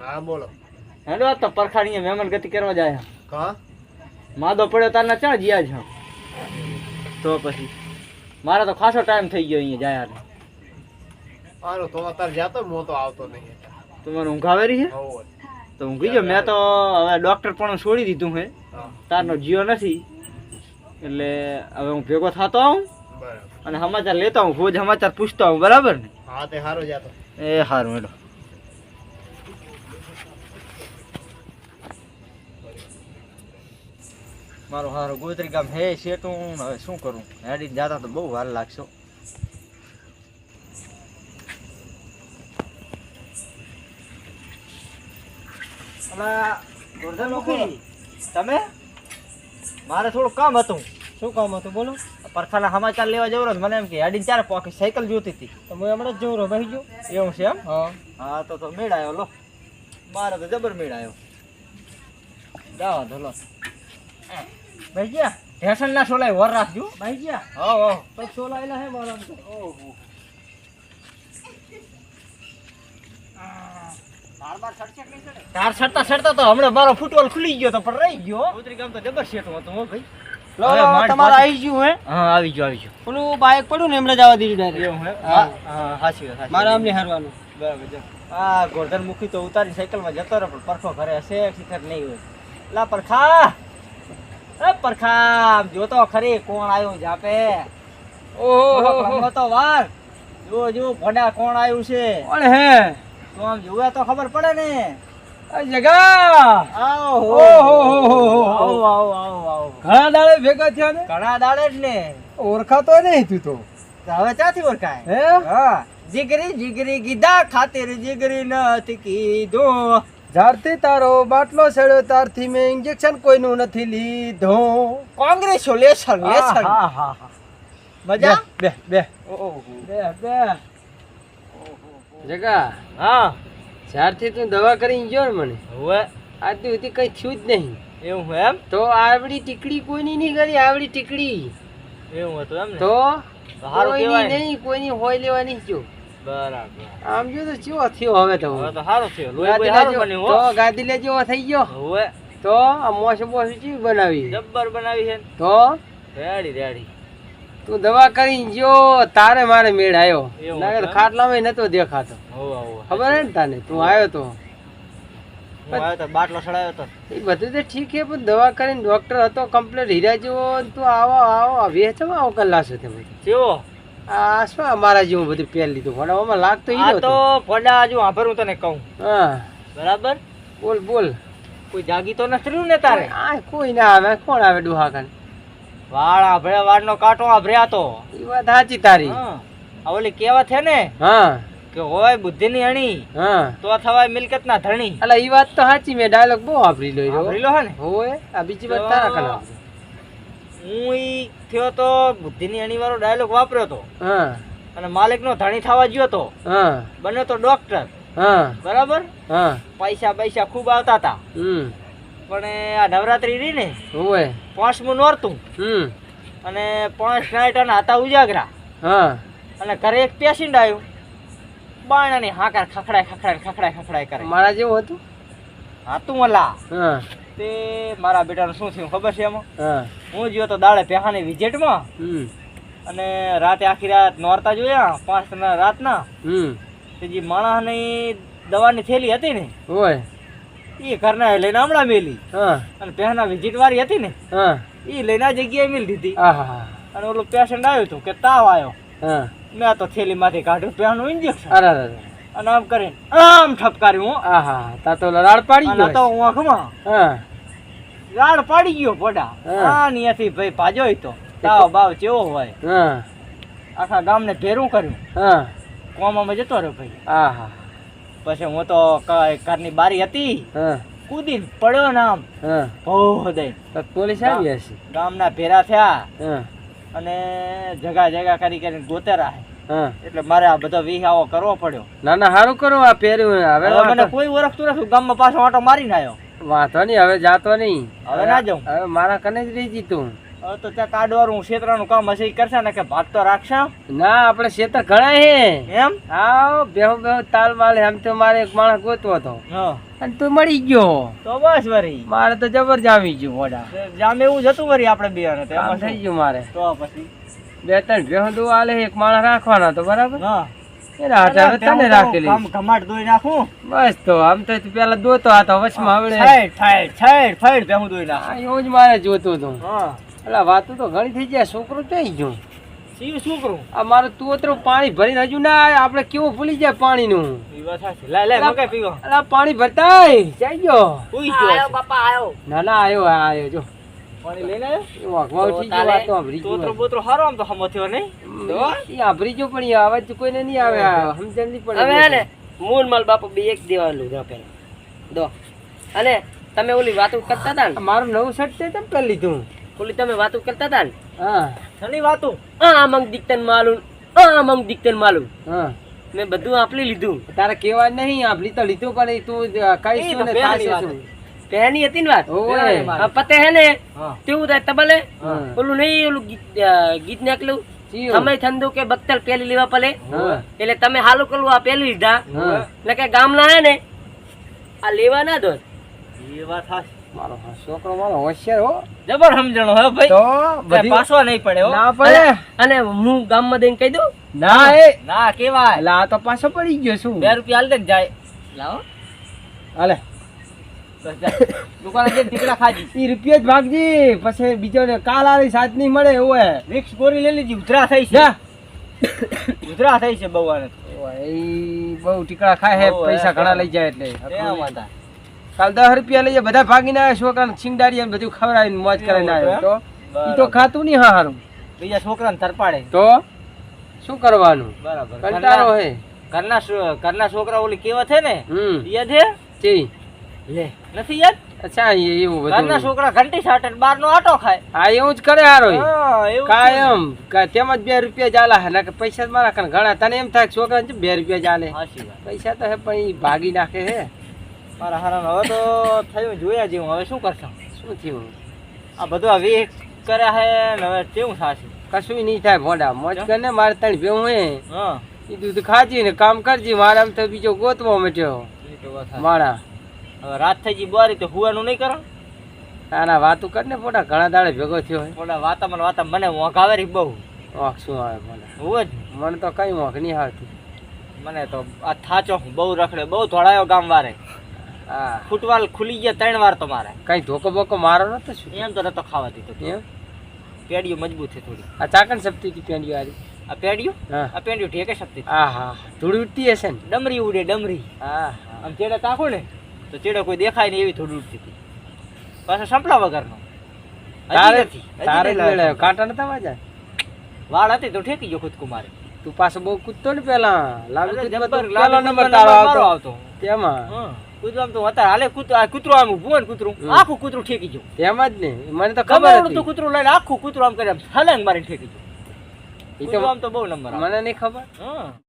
હા બોલો. હેલો તો પરખાણીએ મહેમાન ગતિ કરવા જાય. કા માદો પડ્યો તારના ચા જ્યા છો? તો પછી? મારે તો ખાસો ટાઈમ થઈ ગયો અહીંયા જાય હાલો તો અત્યારે જાતો મો તો આવતો નહીં. તમારે ઊંઘ આવે રહી છે? તો ઊંઘી ગયો. મેં તો હવે ડૉક્ટર પણ છોડી દીધું હે. તારનો જીઓ નથી. એટલે હવે હું ભેગો થતો આવું. અને સમાચાર લેતો આવું. રોજ સમાચાર પૂછતો આવું. બરાબર ને? હા તે સારો જાતો. એ સારું હેડો. મારું સારું ગોત્રી ગામ હે શેટું હવે શું કરું? હેડી જતા તો બહુ વાર લાગશો. તમે? મારે થોડું કામ હતું. શું કામ હતું? બોલો. પરખાના સમાચાર લેવા જવું મને એમ કે હેડી ચાર પોકે સાયકલ જોતી હતી. તો હું હમણાં જ જવું રહ્યો ભાઈ ગયો. એવું છે એમ? હા. તો તો મેળ આવ્યો લો. મારે તો જબર મેળ આવ્યો જાઓ ધોલો. ભાઈ ગયા ઢેસણ ના સોલાય વર રાખજો. ગયા હા હા તો સોલાયેલા હે મારા ઓહો તાર સડતા સડતા તો હમણાં મારો ફૂટબોલ ખુલી ગયો તો પણ રહી ગયો. ઉતરી ગામ તો જબર શેઠું હતું હો ભાઈ. લો તમારે આવી ગયું હે? હા આવી ગયો આવી ગયો. પેલું બાઇક પડ્યું ને એમને જવા દીધું ડાયરેક્ટ હા. હા. વાત, મારા. હારવાનું. બરાબર જો. આ ગોરધન મુખી તો ઉતારી સાયકલમાં જતો રહે પણ પરખો ઘરે હશે શિખર નહીં હોય. લા પરખા! એ જો તો ખરી કોણ આવ્યું જાપે ઓહો તો વાર. જો જો ભડા કોણ આવ્યું છે? કોણ હે? તો આમ જોવે તો ખબર પડે ને. ઓળખાતો નહીં તું હવે ક્યાંથી ઓળખાય? હા? જીગરી જીગરી કીધા ખાતે જીગરી નથી કીધું. જ્યારથી તારો બાટલો સડ્યો ત્યારથી મેં ઇન્જેક્શન કોઈનું નથી લીધું. કોંગ્રેચ્યુલેશન લેસર હા હા હા મજા? બે બે બે. બે જગા હા. જ્યારથી તું દવા કરીને ગયો ને મને. હવે. આજ સુધી કઈ થયું જ નહીં. એવું એમ? તો આવડી ટીકડી કોઈની નહીં કરી આવડી ટીકડી. એવું હતું એમ તો તો હારું કોઈની નહીં કોઈની હોય લેવાની જો. બરાબર. આમ જો તો ચેવો થયો હવે તો હવે તો સારો થયો. લોહી સારું બન્યું તો જેવો થઈ ગયો. હવે તો આ મોસ મોસ ચેવી બનાવી? જબ્બર બનાવી છે તો? Ready ready. તું દવા કરી ગયો તારે મારે મેળ આવ્યો હતું? ખાટલામાં નતો દેખાતો. ખબર હે ને તને? તું આવ્યો તો. બાટલો ચડાવ્યો તો. એ બધું તો ઠીક છે પણ દવા કરીને ડોક્ટર હતો કમ્પ્લેટ હીરા જેવો તું આવો આવો વેચવા આવો કલાક સુધી કેવો? આ શું અમારા જેવું બધું પહેર લીધું? ફોડામાં લાગતો આ તો. ફોડા હજુ આભર હું તને કહું. હા. બરાબર? બોલ બોલ. કોઈ જાગી તો નથી રહ્યું ને તારે? આ કોઈ ના આવે. કોણ આવે ડુહા કાન વાળ આભરે વાળનો કાંટો આભર્યા તો. એ વાત સાચી તારી. હા. ઓલી કહેવત છે ને? હા. કે હોય બુદ્ધિની અણી હા. તો થવાય મિલકત ના ધણી. અલા એ વાત તો સાચી. મેં ડાયલોગ બહુ વાપરી લો સાંભળી લો હે. ને? હોય. આ બીજી વાત તારા કલા હું ઈ થયો તો બુદ્ધિની અણી વાળો ડાયલોગ વાપર્યો તો હા. અને માલિકનો ધણી થવા ગયો તો હા. બન્યો તો ડોક્ટર હા. બરાબર? હા. પૈસા પૈસા ખૂબ આવતા હતા. હમ. પણ આ નવરાત્રી રહી ને હોય પાંચમું નોરતું. હમ. અને પાંચ નાઇટ અને હતા ઉજાગરા. હા. અને ઘરે એક પેશન્ટ આવ્યું. બાણાની હાકાર ખખડાય ખખડાય ખખડાય ખખડાય કરે. મારા જેવું હતું? હાતું મલા. હા. તે મારા બેટાનું શું થયું ખબર છે એમાં? હું. ગયો તો દાડે પેહાની વિઝિટમાં હમ. અને રાતે આખી રાત નોરતા જોયા પાંચ ના રાતના. તે જે માણસની દવાની થેલી હતી ને હોય. એ ઘરના લઈને હમણાં મેલી. હા. અને પહેના વિઝિટ વાળી હતી ને એ લઈને જગ્યાએ મેલી દીધી. અને ઓલું પેશન્ટ આવ્યું હતો કે તાવ આવ્યો મેં તો થેલીમાંથી કાઢ્યું પહેનું ઇન્જેક્શન અરે. અને આમ કરીને આમ ઠપકાર્યું હું. આહા તા તો લડાડ પાડી ગયો તો હું આંખમાં. હા. રાડ પાડી ગયો પોડા. આ નીયાથી ભાઈ પાજો તો. તાવ બાવ ચેવો હોય. હા. આખા ગામને ભેરું કર્યું. હા. કોમામાં જતો રહ્યો ભાઈ. આહા. પછી હું તો કારની બારી હતી. હા. પડ્યો ને આમ. ભો દઈ. પોલીસ આવી હશે. ગામના ભેરા થયા. અને જગા જગા કરી કરીને ગોતેરા એટલે મારે આ બધો વિહાવો કરવો પડ્યો. ના ના સારું કરો આ પહેર્યું હવે મને કોઈ ઓળખતું નથી. ગામમાં પાછો આટો મારીને આવ્યો વાંધો નહીં હવે જાતો નહીં. હવે ના જાઉં. હવે મારા કને જ રહી જીતું હવે તો ત્યાં કાઢવાનું ક્ષેત્રનું કામ હશે કરશે ને કે ભાત તો રાખશે. ના આપણે ખેતર ઘણા હે. એમ? હા બેહો બેહો તાલ માલ એમ તો મારે એક માણસ ગોતવો હતો. અને તું મળી ગયો. તો બસ વરી. મારે તો જબર જામી ગયું જામે જામ એવું જતું વરી આપણે બે થઈ ગયું મારે. તો પછી? બે ત્રણ ભેહો દો આલે એક માણસ રાખવાના તો બરાબર? હા. બસ તો આમ તો પેલા દોતો આ વચમાં હવે એવું જ મારે જોતું હતું. હા. એટલે વાતું તો ઘણી થઈ જાય છોકરો થઈ ગયું. શિવ શું આ મારું તું પાણી ભરીને હજુ ના. આપણે કેવું ભૂલી જાય પાણીનું? પાણી ભરતા જઈ ગયો. ના ના આવ્યો આવ્યો જો. પાણી લઈને આવ્યો? એ વાઘવા ઉઠી ગયો આ તો આભરી ગયો. તોતરો બોતરો હારો આમ તો હમો થયો નહીં? એ આભરી ગયો પણ એ અવાજ કોઈને નહીં આવે સમજણ નહીં પડે હવે ને મૂળ માલ બાપુ બે એક દેવાનું દો પેલા. દો. અને તમે ઓલી વાતો કરતા હતા ને? મારું નવું શર્ટ છે તેમ લીધું? ઓલી તમે વાતો કરતા હતા ને? હા. શની વાતું? આ મંગ દીકતન માલું આ મંગ દીકતન માલું હા. મેં બધું આપલી લીધું. તારે કેવા નહીં આભરી તો લીધું પણ એ તું કઈ શું ને પહેની હતી ને વાત. પતે હે ને તેવું થાય તબલે ઓલું નહીં ઓલું ગીત નીકળ્યું? સમય થંદુ કે બક્તર પેલી લેવા પડે? એટલે તમે હાલું કરવું આ પેલી લીધા. એટલે કે ગામના હે ને આ લેવા ના દો. મારો છોકરો મારો હોશિયાર હો. જબર સમજણો હે ભાઈ. તો બધી પાછો નહીં પડે હો. ના પડે. અને હું ગામમાં દઈને કહી દઉં? ના એ ના કેવાય. લા તો પાછો પડી ગયો શું બે રૂપિયા હાલ દે જાય. લાવો. હાલે. દુકાને ઢીકડા ખાજી ઈ રૂપિયા જ ભાગજી. પછી બીજો કાલ આલી સાથ નહીં મળે એવું હે. ગોરી લઈ લીધી ઉધરા થઈ છે. જા. ઉધરા થઈ છે બહુ આને બહુ ટીકડા ખાય હે પૈસા ઘણા લઈ જાય એટલે. કાલ દસ રૂપિયા લઈ જાય બધા ભાગીને આવ્યા છોકરાને છીંગડારી બધું ખવડાવીને મોજ કરીને આવ્યો. તો ઈ તો ખાતું નહીં હા હારું. બીજા છોકરાને તરપાડે. તો શું કરવાનું? બરાબર. કંટાળો હે. ઘરના ઘરના છોકરા ઓલી કેવા છે ને? હમ. યાદ હે? ચી લે. નથી યાદ અચ્છા એ એવું ઘરના છોકરા ઘંટી સાટે બાર નો આટો ખાય. હા એવું જ કરે હારો. કાયમ. કા- જ બે રૂપિયા ચાલે હે નકર પૈસા મારા કને ઘણા. તને એમ થાય છોકરા બે રૂપિયા ચાલે પૈસા તો હે પણ ઈ ભાગી નાખે હે. મારા હારા હવે તો થયું જોયા જેવું. હવે શું કરશો? શું થયું? આ બધું આ વેચ કર્યા હે ને હવે કેવું થશે? કશું નહીં થાય ભોડા મોજ કરીને મારે ત્રણ ભેવું હે. હા. ઈ દૂધ ખાજી ને કામ કરજી. મારે તો બીજો ગોતવો મટ્યો. એ. માણા હવે રાત થઈ ગઈ બોરી તો હુવાનું નહીં કરો ના વાતું કર ને પોતા ઘણા દાડે ભેગો થયો હોય. પોટા વાતામાં ને વાતામાં મને મોંઘ આવે રી બહુ. વાંક શું આવે મને? જ મને તો કઈ વાંક નહીં આવતી. મને તો આ થાચો બહુ રખડે બહુ ધોળાયો ગામ વારે. હા. ફૂટવાલ ખુલી ગયા ત્રણ વાર તો મારે કઈ ધોકો બોકો મારો નતો શું? એમ તો નતો ખાવા દીધો એમ? પેડીઓ મજબૂત છે થોડી. આ ચાકણ સપતી હતી પેડીઓ વાળી આ પેડીઓ આ પેડીઓ ઠેકે શકતી હા હા ધૂળ ઉડતી હશે ને? ડમરી ઉડે ડમરી. હા આમ જેડા તાકો ને તો ચેડો કોઈ દેખાય નહીં એવી થોડી ઉડતી હતી. પાછા સંપલા વગરનો. તારે તારે. કાંટા નતા વાજા? વાળ હતી તો ઠેકી ગયો ખુદકુ મારે. તું પાછો બહુ કૂદતો ને પેલા. લાલ અરે કૂદમાં જબ્બર, તો લાલ પેલો નંબર તારો આવતો. તેમાં? કૂતરામ તો હતા હાલે કૂતરું આ કૂતરું આમ ઊભું હોય ને કૂતરું આખું કૂતરું ઠેકી ગયું. તેમાં જ ને. મને તો ખબર હતી. કૂતરું લઈને આખું કૂતરું આમ કરે હલંગ મારી ઠેકી ગયું. એ તો આમ તો બહુ નંબર મને નહીં ખબર? હા.